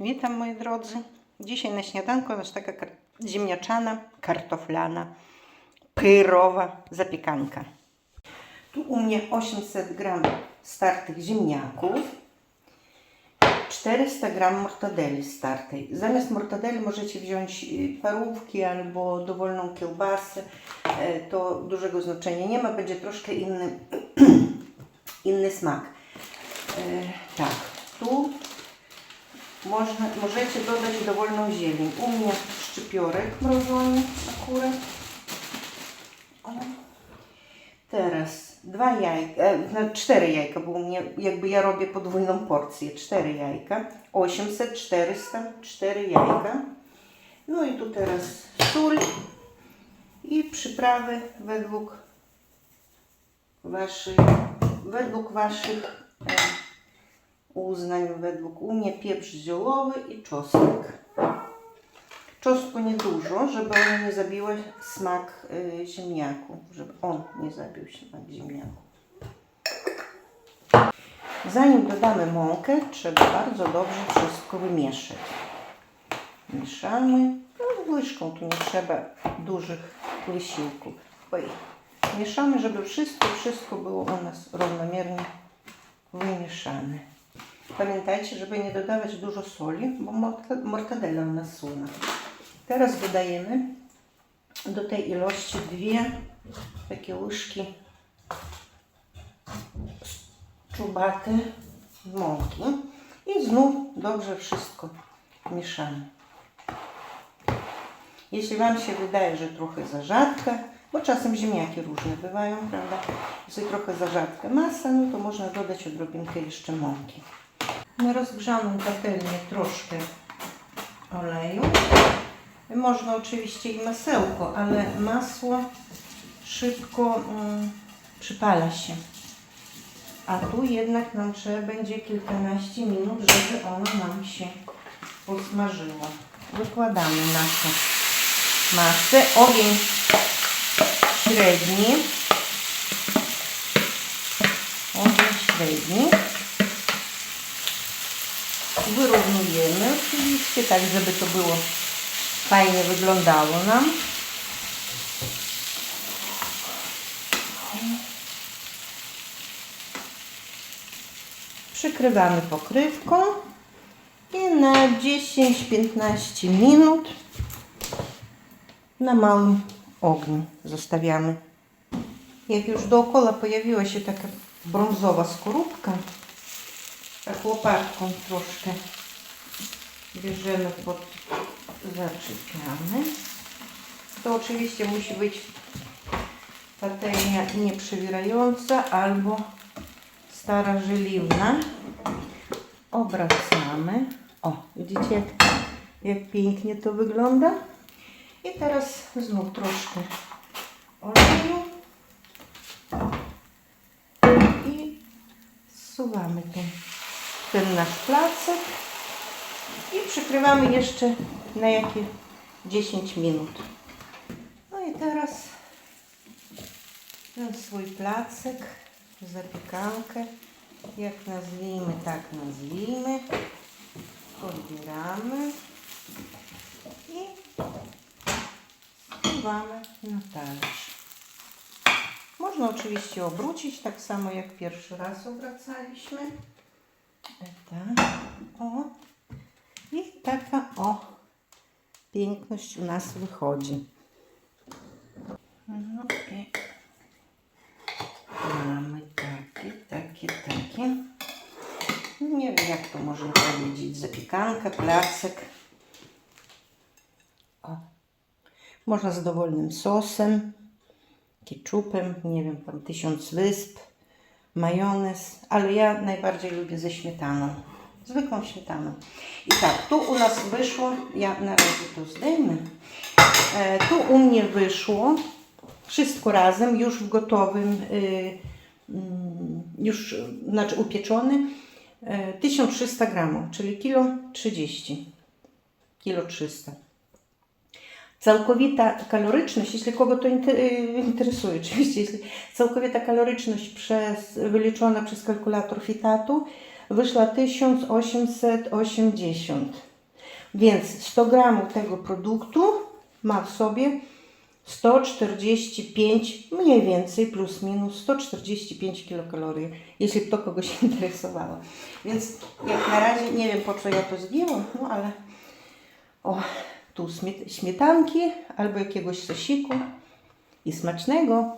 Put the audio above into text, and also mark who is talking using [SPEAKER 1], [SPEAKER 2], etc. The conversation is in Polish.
[SPEAKER 1] Witam moi drodzy. Dzisiaj na śniadanku nasz taka kar- ziemniaczana, kartoflana, pyrowa zapiekanka. Tu u mnie 800 gram startych ziemniaków, 400 gram mortadeli startej. Zamiast mortadeli możecie wziąć y, parówki albo dowolną kiełbasę. E, To dużego znaczenia nie ma, będzie troszkę inny, inny smak. E, Tak, tu można, możecie dodać dowolną zieleń. U mnie szczypiorek mrożony akurat. O. Teraz dwa jajka, e, no, cztery jajka, bo u mnie jakby ja robię podwójną porcję. Cztery jajka, 800, 400, cztery jajka. No i tu teraz sól i przyprawy według waszych, według waszych e, uznań według mnie pieprz ziołowy i czosnek. Czosnku niedużo, żeby on nie zabił smak y, ziemniaku, żeby on nie zabił smak ziemniaku. Zanim dodamy mąkę, trzeba bardzo dobrze wszystko wymieszać. Mieszamy. No, łyżką tu nie trzeba dużych wysiłków. Oj. Mieszamy, żeby wszystko, wszystko było u nas równomiernie wymieszane. Pamiętajcie, żeby nie dodawać dużo soli, bo morta- mortadela u nas słona. Teraz dodajemy do tej ilości dwie takie łyżki czubate mąki i znów dobrze wszystko mieszamy. Jeśli Wam się wydaje, że trochę za rzadka, bo czasem ziemniaki różne bywają, prawda? Jeśli trochę za rzadka masa, no to można dodać odrobinkę jeszcze mąki. Na rozgrzaną patelnię troszkę oleju. Można oczywiście i masełko, ale masło szybko mm, przypala się. A tu jednak nam trzeba będzie kilkanaście minut, żeby ono nam się posmażyło. Wykładamy naszą masę. Ogień średni. Ogień średni. Wyrównujemy oczywiście, tak żeby to było fajnie wyglądało nam. Przykrywamy pokrywką i na 10-15 minut na małym ogniu zostawiamy. Jak już dookoła pojawiła się taka brązowa skorupka, tak łopatką troszkę bierzemy pod zaczepiamy. To oczywiście musi być patelnia nieprzewierająca albo stara żeliwna. Obracamy. O, widzicie jak, jak pięknie to wygląda. I teraz znów troszkę oleju i zsuwamy ten, ten nasz placek i przykrywamy jeszcze na jakie 10 minut. No i teraz ten swój placek, zapiekankę, jak nazwijmy, tak nazwijmy, odbieramy i wsuwamy na talerz. Można oczywiście obrócić, tak samo jak pierwszy raz obracaliśmy. Tak, o. I taka o piękność u nas wychodzi. No i mamy takie, takie, takie. Nie wiem jak to można powiedzieć. Zapiekanka, placek. O. Można z dowolnym sosem, ketchupem, nie wiem, tam tysiąc wysp, majonez, ale ja najbardziej lubię ze śmietaną. Zwykłą śmietaną. I tak, tu u nas wyszło, ja na razie to zdejmę. E, tu u mnie wyszło wszystko razem, już w gotowym, y, mm, już znaczy upieczony, e, 1300 gramów, czyli kilo 30, kilo 300. Całkowita kaloryczność, jeśli kogo to y, interesuje, oczywiście, jeśli całkowita kaloryczność przez, wyliczona przez kalkulator Fitatu wyszła 1880. Więc 100 gramów tego produktu ma w sobie 145, mniej więcej plus minus 145 kilokalorii, jeśli to kogoś interesowało. Więc jak na razie nie wiem po co ja to zdjęłam, no ale o, tu śmiet- śmietanki albo jakiegoś sosiku i smacznego.